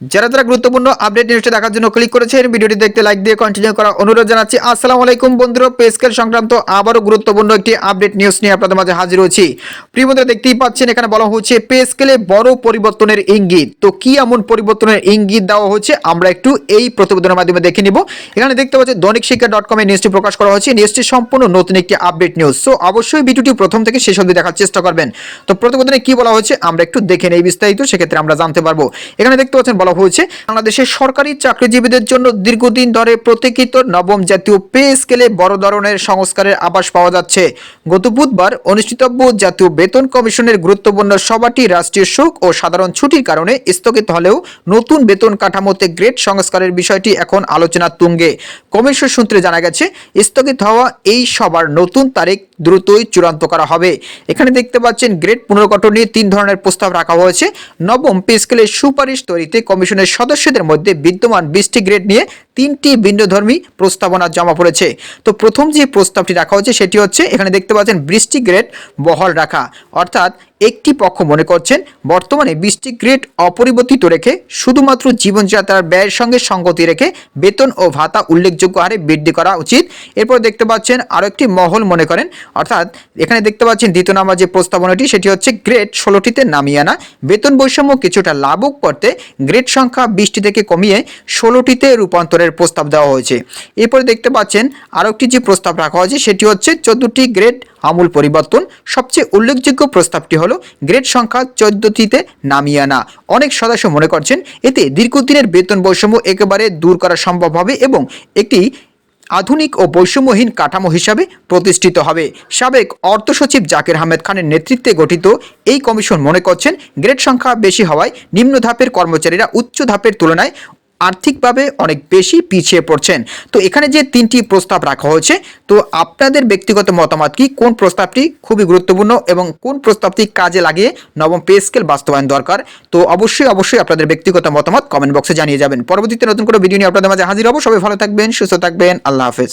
যারা যারা গুরুত্বপূর্ণ আপডেট নিউজটা দেখার জন্য ক্লিক করেছেন, ভিডিওটি দেখতে লাইক দিয়ে কন্টিনিউ করার অনুরোধ জানাচ্ছি। আসসালামু আলাইকুম বন্ধুরা পে স্কেল সংক্রান্ত আবারও গুরুত্বপূর্ণ একটি আপডেট নিউজ নিয়ে আপনাদের মাঝে হাজির হয়েছি। প্রিয় বন্ধুরা, দেখতেই পাচ্ছেন, এখানে বলা হচ্ছে পে স্কেলে বড় পরিবর্তনের ইঙ্গিত। তো কি এমন পরিবর্তনের ইঙ্গিত দেওয়া হচ্ছে, আমরা একটু এই প্রতিবেদনের মাধ্যমে দেখে নিব। এখানে দেখতে পাচ্ছি দৈনিক শিক্ষা ডট কমে নিউজটি প্রকাশ করা হয়েছে। নিউজটি সম্পূর্ণ নতুন একটি আপডেট নিউজ সো অবশ্যই ভিডিওটি প্রথম থেকে শেষ অবধি দেখার চেষ্টা করবেন। তো প্রতিবেদনে কি বলা হয়েছে আমরা একটু দেখে নেই বিস্তারিত, সেক্ষেত্রে আমরা জানতে পারব। এখানে দেখতে পাচ্ছেন, বলা হয়েছে বাংলাদেশের সরকারি চাকরিজীবীদের জন্য দীর্ঘদিন ধরে প্রতীক্ষিত নবম জাতীয় পে স্কেলে বড় ধরনের সংস্কারের আভাস পাওয়া যাচ্ছে। গত বুধবার অনুষ্ঠিতব্য জাতীয় বেতন কমিশনের গুরুত্বপূর্ণ সভাটি রাষ্ট্রীয় শোক ও সাধারণ ছুটির কারণে স্থগিত হলেও নতুন বেতন কাঠামোতে গ্রেড সংস্কারের বিষয়টি এখন আলোচনার তুঙ্গে। কমিশন সূত্রে জানা গেছে, স্থগিত হওয়া এই সভার নতুন তারিখ দ্রুতই চূড়ান্ত করা হবে। এখানে দেখতে পাচ্ছেন, গ্রেড পুনর্গঠন নিয়ে তিন ধরনের প্রস্তাব রাখা হয়েছে। নবম পে স্কেলের সুপারিশ তৈরিতে কমিশনের সদস্যদের মধ্যে বিদ্যমান বিশটি গ্রেড নিয়ে তিনটি ভিন্নধর্মী প্রস্তাবনা জমা পড়েছে। তো প্রথম যে প্রস্তাবটি রাখা হচ্ছে সেটি হচ্ছে, এখানে দেখতে পাচ্ছেন বৃষ্টি গ্রেড বহাল রাখা। অর্থাৎ একটি পক্ষ মনে করছেন, বর্তমানে বৃষ্টি গ্রেড অপরিবর্তিত রেখে শুধুমাত্র জীবনযাত্রার ব্যয়ের সঙ্গে সঙ্গতি রেখে বেতন ও ভাতা উল্লেখযোগ্য হারে বৃদ্ধি করা উচিত। এরপর দেখতে পাচ্ছেন আরও একটি মহল মনে করেন, অর্থাৎ এখানে দেখতে পাচ্ছেন দ্বিতীয় নাম্বার যে প্রস্তাবনাটি, সেটি হচ্ছে গ্রেড ষোলোটিতে নামিয়ে আনা। বেতন বৈষম্য কিছুটা লাভক করতে গ্রেড সংখ্যা বিশটি থেকে কমিয়ে ষোলোটিতে রূপান্তরের প্রস্তাব দেওয়া হয়েছে। এরপরে দেখতে পাচ্ছেন আরও একটি যে প্রস্তাব রাখা হয়েছে, সেটি হচ্ছে চোদ্দটি গ্রেড আমূল পরিবর্তন। সবচেয়ে উল্লেখযোগ্য প্রস্তাবটি হলো গ্রেড সংখ্যা চোদ্দটিতে নামিয়ে আনা। অনেক সদস্য মনে করছেন এতে দীর্ঘদিনের বেতন বৈষম্য একেবারে দূর করা সম্ভব হবে এবং একটি আধুনিক ও বৈষম্যহীন কাঠামো হিসাবে প্রতিষ্ঠিত হবে। সাবেক অর্থ সচিব জাকির আহমেদ খানের নেতৃত্বে গঠিত এই কমিশন মনে করছেন, গ্রেড সংখ্যা বেশি হওয়ায় নিম্ন ধাপের কর্মচারীরা উচ্চ ধাপের তুলনায় আর্থিকভাবে অনেক বেশি পিছিয়ে পড়ছেন। তো এখানে যে তিনটি প্রস্তাব রাখা হয়েছে, তো আপনাদের ব্যক্তিগত মতামত কি? কোন প্রস্তাবটি খুবই গুরুত্বপূর্ণ এবং কোন প্রস্তাবটি কাজে লাগিয়ে নবম পে স্কেল বাস্তবায়ন দরকার? তো অবশ্যই অবশ্যই আপনাদের ব্যক্তিগত মতামত কমেন্ট বক্সে জানিয়ে যাবেন। পরবর্তীতে নতুন কোনো ভিডিও নিয়ে আপনাদের মাঝে হাজির হব। সবাই ভালো থাকবেন, সুস্থ থাকবেন। আল্লাহ হাফেজ।